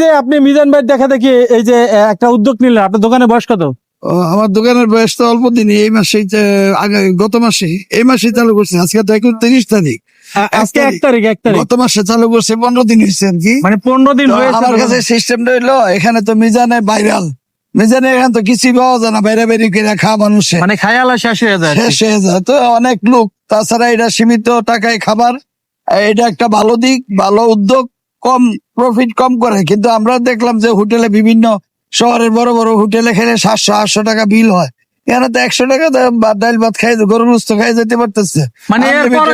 যে আপনি মিজান ভাই দেখা দেখি এই যে একটা উদ্যোগ নিলেন আপনার দোকানে বয়স কত? আমার দোকানের বয়স তো অল্প দিনই এই মাসে গত মাসে এই মাসে চালু করছে আজকে তো এখন তিরিশ তারিখ। আজকে এক তারিখ এক তারিখ। গত মাসে চালু করছে পনেরো দিন হয়েছে কি। মানে পনেরো দিন তো হয়েছে আমার কাছে সিস্টেমটা হইল এখানে তো মিজানে ভাইরাল। মিজানে এখানে তো কিছুই পাওয়া যায় না বাইরে খাওয়া মানুষে। মানে খায়ালা শেষ হয়ে যায় শেষ হয়ে যায়। তো অনেক লোক তাছাড়া এটা সীমিত টাকায় খাবার এটা একটা ভালো দিক ভালো উদ্যোগ। কম প্রফিট কম করে। কিন্তু আমরা দেখলাম যে হোটেলে বিভিন্ন শহরের বড় বড় হোটেলে খেলে সাতশো আটশো টাকা বিল হয়। এখানে তো একশো টাকা ডাল ভাত খাই গরুর গোস্ত খাই যেতে পারতেছে। মানে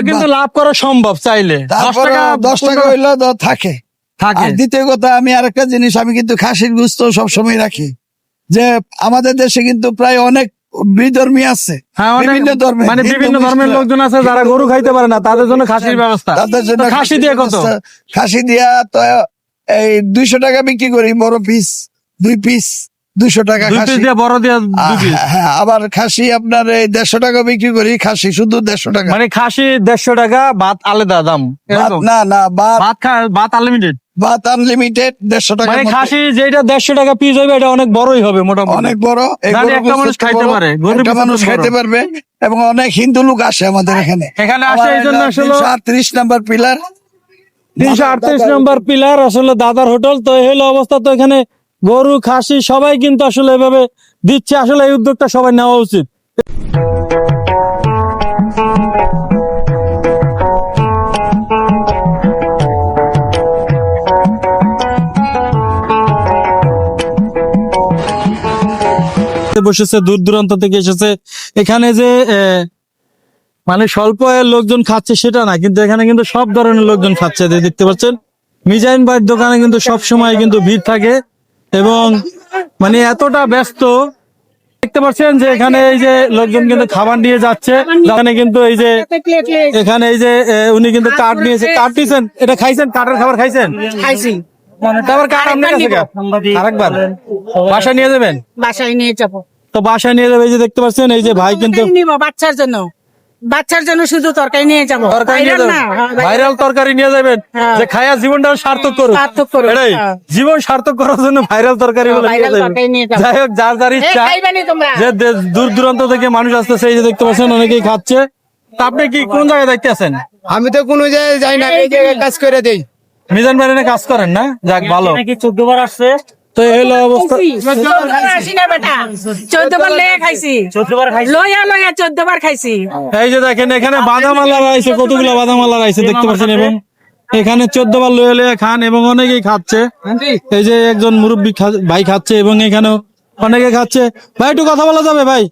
কিন্তু লাভ করা সম্ভব চাইলে। তারপরে টাকা দশ টাকা হইলে তো থাকে। থাকে। দ্বিতীয় কথা আমি আরেকটা জিনিস আমি কিন্তু খাসির গুস্ত সবসময় রাখি। যে আমাদের দেশে কিন্তু প্রায় অনেক বিধর্মী আছে। হ্যাঁ বিভিন্ন মানে বিভিন্ন ধর্মের লোকজন আছে যারা গরু খাইতে পারে না তাদের জন্য খাসির ব্যবস্থা। তাদের জন্য খাসি দিয়ে কত? খাসি দিয়া তো এই দুইশো টাকা বিক্রি করি বড় পিস দুই পিস দুইশো টাকা বড় পিস হ্যাঁ আবার খাসি আপনার এই দেড়শো টাকা বিক্রি করি খাসি শুধু দেড়শো টাকা। মানে খাসি দেড়শো টাকা ভাত আলাদা দাম না না ভাত ভাত আনলিমিটেড ভাত আনলিমিটেড দেড়শো টাকা মানে খাসি যেটা দেড়শো টাকা পিস হবে এটা অনেক বড়ই হবে মোটামুটি। অনেক বড় একটা মানুষ খাইতে পারে, একটা মানুষ খাইতে পারবে এবং অনেক হিন্দু লোক আসে আমাদের এখানে। এখানে আসে এই জন্য আসলে আটত্রিশ নাম্বার পিলার। তিনশো আটত্রিশ নম্বর পিলার আসলে দাদার হোটেল তো এই হলো অবস্থা। তো এখানে গরু খাসি সবাই কিন্তু আসলে এভাবে দিচ্ছে আসলে এই উদ্যোগটা সবাই নেওয়া উচিত। বসেছে, দূর দূরান্ত থেকে এসেছে। এখানে যে মানে স্বল্প আয়ের লোকজন খাচ্ছে সেটা না, কিন্তু এখানে কিন্তু সব ধরনের লোকজন খাচ্ছে দেখতে পাচ্ছেন? মিজাইন ভাইয়ের দোকানে কিন্তু সব সময় কিন্তু ভিড় থাকে এবং মানে এতটা ব্যস্ত। দেখতে পাচ্ছেন যে এখানে এই যে লোকজন কিন্তু খাবার নিয়ে যাচ্ছে, এখানে কিন্তু এই যে, এখানে এই যে উনি কিন্তু কার্ড নিয়েছে কার্ড নিয়েছেন? এটা খাইছেন? কার্ডের খাবার খাইছেন? খাইছি। আরেকবার বাসায় নিয়ে যাবেন? বাসায় নিয়ে যাব। তো বাসায় নিয়ে যাবে এই যে দেখতে পাচ্ছেন এই যে ভাই কিন্তু বাচ্চার জন্য। বাচ্চার জন্য শুধু তরকারি নিয়ে যাব। হ্যাঁ। ভাইরাল। তরকারি নিয়ে যাবেন? হ্যাঁ। যে খায়া জীবনটা সার্থক সার্থক এটাই হ্যাঁ। জীবন সার্থক করার জন্য ভাইরাল তরকারি গুলো নিয়ে viral যাবেন। তরকারি নিয়ে যাব। যাই হোক যার যার ইচ্ছা। যে দূর দূরান্ত থেকে মানুষ আসতেছে এই যে দেখতে পাচ্ছেন অনেকেই খাচ্ছে। তা আপনি কি কোন জায়গায় দেখতে আছেন? আমি তো কোনো জায়গায় যাই না এই জায়গায় কাজ করে দেই। মিজান ভাই এখানে কাজ করেন না? যাক ভালো। নাকি চোদ্দ বার আসছে? তো এই অবস্থা। চোদ্দবার আসি না বেটা চোদ্দবার লইয়া খাইছি। চোদ্দ বার খাইছে। লইয়া লইয়া চোদ্দবার খাইছি। এই যে দেখেন এখানে বাদামালা রাইছে কতগুলো বাদামালা রাইছে দেখতে পাচ্ছেন এবং এখানে চোদ্দ বার লয়ে লয়ে খান এবং অনেকেই খাচ্ছে। এই যে একজন মুরব্বী ভাই খাচ্ছে এবং এখানেও অনেকে খাচ্ছে। ভাই একটু কথা বলা যাবে ভাই?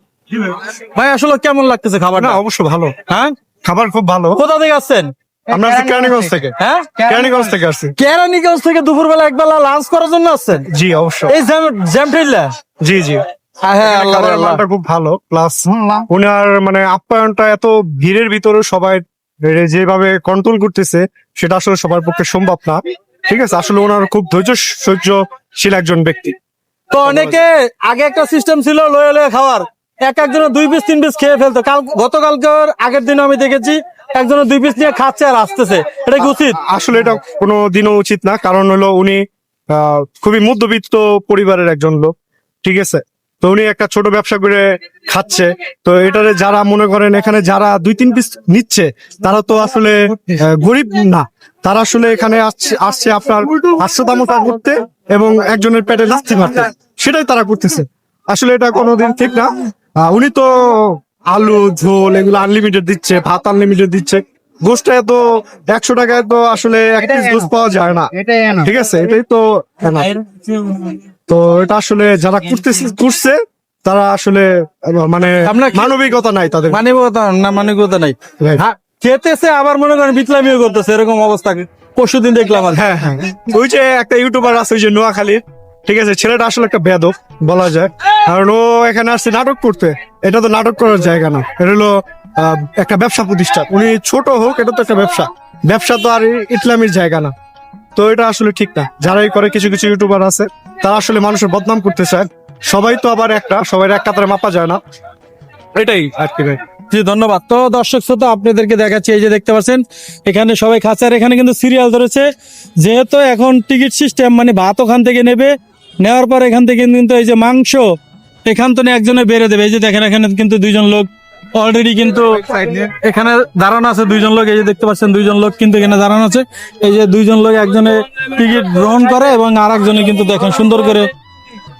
ভাই। আসলে কেমন লাগতেছে খাবার না অবশ্য ভালো। হ্যাঁ? খাবার খুব ভালো। কোথা থেকে আসছেন? আমরা আসছি কেরানীগঞ্জ থেকে। হ্যাঁ? কেরানীগঞ্জ থেকে আসছি। কেরানীগঞ্জ থেকে দুপুরবেলা একবেলা লাঞ্চ করার জন্য আসছেন? জি অবশ্য এই জ্যাম জ্যাম ঠেললা জি জি। হ্যাঁ আল্লাহ রে খাবারের আল্লাহ। মানটা খুব ভালো। প্লাস ওনার মানে আপ্যায়নটা এত ভিড়ের ভিতরে সবাই যেভাবে কন্ট্রোল করতেছে সেটা আসলে সবার পক্ষে সম্ভব না। ঠিক আছে? আসলে ওনার খুব ধৈর্য সহ্যশীল একজন ব্যক্তি। তো অনেকে আগে একটা সিস্টেম ছিল লয়ে লয়ে খাওয়ার। এক একজনের দুই পিস তিন পিস খেয়ে ফেলতো। কাল গতকালকের আগের দিন আমি দেখেছি একজনের দুই পিস নিয়ে খাচ্ছে আর আসতেছে। এটা কি উচিত? আসলে এটা কোনো দিনও উচিত না, কারণ হলো উনি খুবই মধ্যবিত্ত পরিবারের একজন লোক, ঠিক আছে? তো উনি একটা ছোট ব্যবসা করে খাচ্ছে। তো এটারে যারা মনে করেন এখানে যারা দুই, তিন পিস নিচ্ছে, তারা তো আসলে গরিব না। তারা আসলে এখানে আসছে আপনার হাস্য তামসা করতে এবং একজনের পেটে লাথি মারতে। সেটাই তারা করতেছে। আসলে এটা কোনোদিন ঠিক না। উনি তো আলু ঝোল এগুলো আনলিমিটেড দিচ্ছে ভাত আনলিমিটেড দিচ্ছে। গোষ্ঠটা এত একশো টাকায় তো আসলে এক পিস গোস পাওয়া যায় না। ঠিক আছে? এটাই তো তো এটা আসলে যারা করতেছে করছে তারা আসলে মানে আপনার মানবিকতা নাই তাদের। মানবিকতা না মানবিকতা নাই। হ্যাঁ, খেতেছে আবার মনে করেন বিতলামিও করতেছে এরকম অবস্থা। পরশু দিন দেখলাম আর হ্যাঁ হ্যাঁ। ওই যে একটা ইউটিউবার আছে ওই যে নোয়াখালীর। ঠিক আছে, ছেলেটা আসলে একটা বেদক বলা যায়। কারণ ও এখানে আসছে নাটক করতে। এটা তো নাটক করার জায়গা না। এটা হলো একটা ব্যবসা প্রতিষ্ঠান। উনি ছোট হোক, এটা তো একটা ব্যবসা। ব্যবসা তো আর ইসলামের জায়গা না। তো এটা আসলে ঠিক না। যারাই করে, কিছু কিছু ইউটিউবার আছে, তারা আসলে মানুষের বদনাম করতে চায়। সবাই তো আবার একটা সবাই এক কাতারে মাপা যায় না। এটাই আর কি ভাই। জি, ধন্যবাদ। তো দর্শক শ্রোতা, আপনাদেরকে দেখাচ্ছি, এই যে দেখতে পাচ্ছেন, এখানে সবাই খাচ্ছে, আর এখানে কিন্তু সিরিয়াল ধরেছে। যেহেতু এখন টিকিট সিস্টেম মানে ভাত ওখান থেকে নেবে নেওয়ার পর এখান থেকে কিন্তু এই যে মাংস এখান থেকে একজনে বেড়ে দেবে। এই যে দেখেন এখানে কিন্তু দুইজন লোক অলরেডি কিন্তু এখানে দাঁড়ানো আছে দুইজন লোক। এই যে দেখতে পাচ্ছেন দুইজন লোক কিন্তু এখানে দাঁড়ানো আছে। এই যে দুইজন লোক একজনে টিকিট গ্রহণ করে এবং আর একজনে কিন্তু দেখেন সুন্দর করে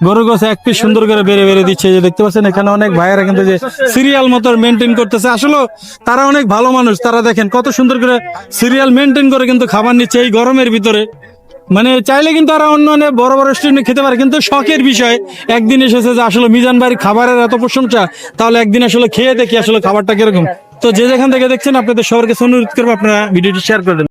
গরু গোছে এক পিস সুন্দর করে বেড়ে বেড়ে দিচ্ছে। এই যে দেখতে পাচ্ছেন এখানে অনেক ভাইয়েরা কিন্তু যে সিরিয়াল মতো মেনটেন করতেছে। আসলে তারা অনেক ভালো মানুষ। তারা দেখেন কত সুন্দর করে সিরিয়াল মেনটেন করে কিন্তু খাবার নিচ্ছে। এই গরমের ভিতরে মানে চাইলে কিন্তু আর অন্য অনেক বড় বড় রেস্টুরেন্টে খেতে পারে, কিন্তু শখের বিষয়। একদিন এসেছে যে আসলে মিজান বাড়ির খাবারের এত প্রশংসা, তাহলে একদিন আসলে খেয়ে দেখি আসলে খাবারটা কীরকম। তো যে যেখান থেকে দেখছেন, আপনাদের সবার কাছে অনুরোধ করব, আপনারা ভিডিওটি শেয়ার করে